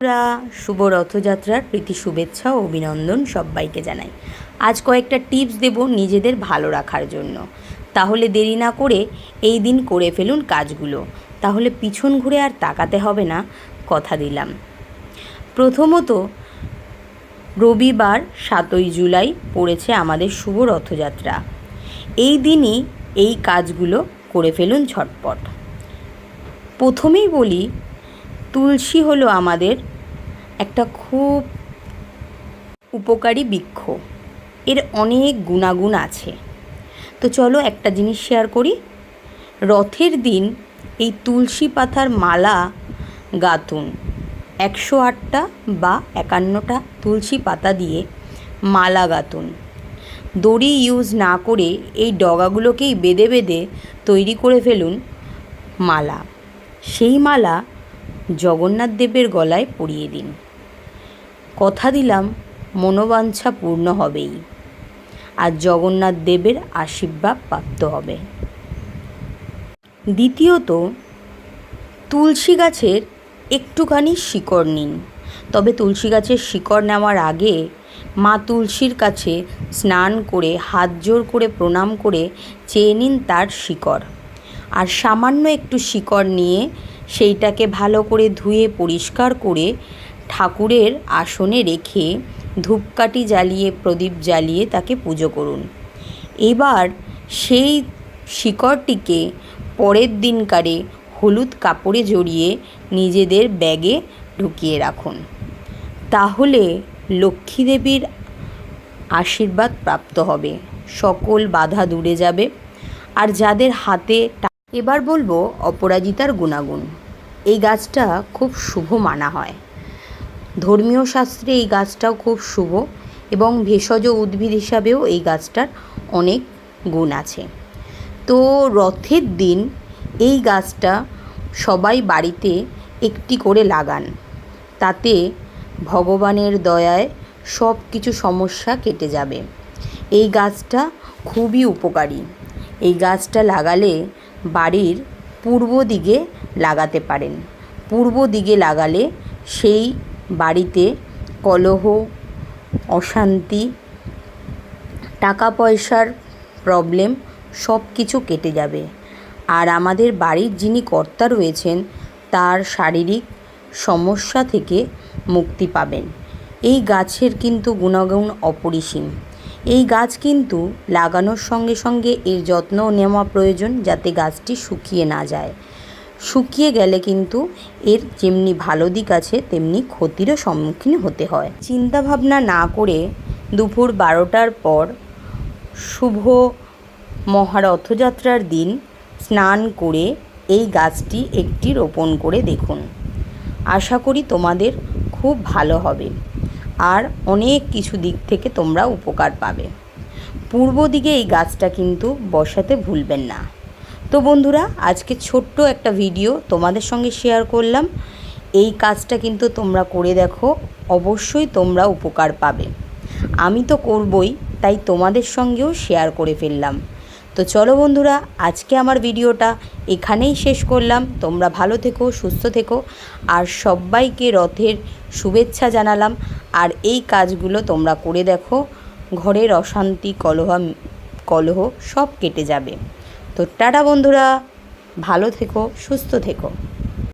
আমরা শুভ রথযাত্রার প্রীতি, শুভেচ্ছা ও অভিনন্দন সবাইকে জানাই। আজ কয়েকটা টিপস দেব নিজেদের ভালো রাখার জন্য। তাহলে দেরি না করে এই দিন করে ফেলুন কাজগুলো। তাহলে পিছন ঘুরে আর তাকাতে হবে না, কথা দিলাম। প্রথমত, রবিবার সাতই জুলাই পড়েছে আমাদের শুভ রথযাত্রা। এই দিনই এই কাজগুলো করে ফেলুন ঝটপট। প্রথমেই বলি তুলসী হলো আমাদের একটা খুব উপকারী বৃক্ষ। এর অনেক গুণাগুণ আছে। তো চলো একটা জিনিস শেয়ার করি। রথের দিন এই তুলসী পাতার মালা গাতুন একশো আটটা বা একান্নটা তুলসী পাতা দিয়ে মালা গাতুন দড়ি ইউজ না করে এই ডগাগুলোকেই বেঁধে বেঁধে তৈরি করে ফেলুন মালা। সেই মালা জগন্নাথ দেবের গলায় পরিয়ে দিন। কথা দিলাম, মনোবাঞ্ছা পূর্ণ হবেই। আর জগন্নাথ দেবের আশীর্বাদ প্রাপ্ত হবে। দ্বিতীয়ত, তুলসী গাছের একটুখানি শিকড় নিন। তবে তুলসী গাছের শিকড় নেওয়ার আগে মা তুলসীর কাছে স্নান করে হাত জোর করে প্রণাম করে চেয়ে নিন তার শিকড়। আর সামান্য একটু শিকড় নিয়ে সেইটাকে ভালো করে ধুয়ে পরিষ্কার করে ঠাকুরের আসনে রেখে ধূপকাঠি জ্বালিয়ে, প্রদীপ জ্বালিয়ে তাকে পুজো করুন। এবার সেই শিকড়টিকে পরের দিনকারে হলুদ কাপড়ে জড়িয়ে নিজেদের ব্যাগে ঢুকিয়ে রাখুন। তাহলে লক্ষ্মী দেবীর আশীর্বাদ প্রাপ্ত হবে। সকল বাধা দূরে যাবে। আর যাদের হাতে এবার বলব অপরাজিতার গুণাগুণ। এই গাছটা খুব শুভ মানা হয়। ধর্মীয় শাস্ত্রে এই গাছটাও খুব শুভ এবং ভেষজ উদ্ভিদ হিসাবেও এই গাছটার অনেক গুণ আছে। তো রথের দিন এই গাছটা সবাই বাড়িতে একটি করে লাগান। তাতে ভগবানের দয়ায় সব কিছু সমস্যা কেটে যাবে। এই গাছটা খুবই উপকারী। এই গাছটা লাগালে বাড়ির পূর্ব দিকে লাগাতে পারেন। পূর্ব দিকে লাগালে সেই বাড়িতে কলহ, অশান্তি টাকা পয়সার প্রবলেম সব কিছু কেটে যাবে। আর আমাদের বাড়ির যিনি কর্তা রয়েছেন, তার শারীরিক সমস্যা থেকে মুক্তি পাবেন। এই গাছের কিন্তু গুণাগুণ অপরিসীম। এই গাছ কিন্তু লাগানোর সঙ্গে সঙ্গে এর যত্নও নেওয়া প্রয়োজন যাতে গাছটি শুকিয়ে না যায়। শুকিয়ে গেলে কিন্তু এর যেমনি ভালো দিক আছে, তেমনি ক্ষতিরও সম্মুখীন হতে হয়। চিন্তাভাবনা না করে দুপুর বারোটার পর শুভ মহারথযাত্রার দিন স্নান করে এই গাছটি একটি রোপণ করে দেখুন। আশা করি তোমাদের খুব ভালো হবে। আর অনেক কিছু দিক থেকে তোমরা উপকার পাবে। পূর্ব দিকে এই গাছটা কিন্তু বসাতে ভুলবেন না। তো বন্ধুরা, আজকে ছোট্ট একটা ভিডিও তোমাদের সঙ্গে শেয়ার করলাম। এই কাজটা কিন্তু তোমরা করে দেখো, অবশ্যই তোমরা উপকার পাবে। আমি তো করবই, তাই তোমাদের সঙ্গেও শেয়ার করে ফেললাম। তো চলো বন্ধুরা, আজকে আমার ভিডিওটা এখানেই শেষ করলাম। তোমরা ভালো থেকো, সুস্থ থেকো, আর সবাইকে রথের শুভেচ্ছা জানালাম। আর এই কাজগুলো তোমরা করে দেখো, ঘরের অশান্তি, কলহ কলহ সব কেটে যাবে। তো টাটা বন্ধুরা, ভালো থেকো, সুস্থ থেকো।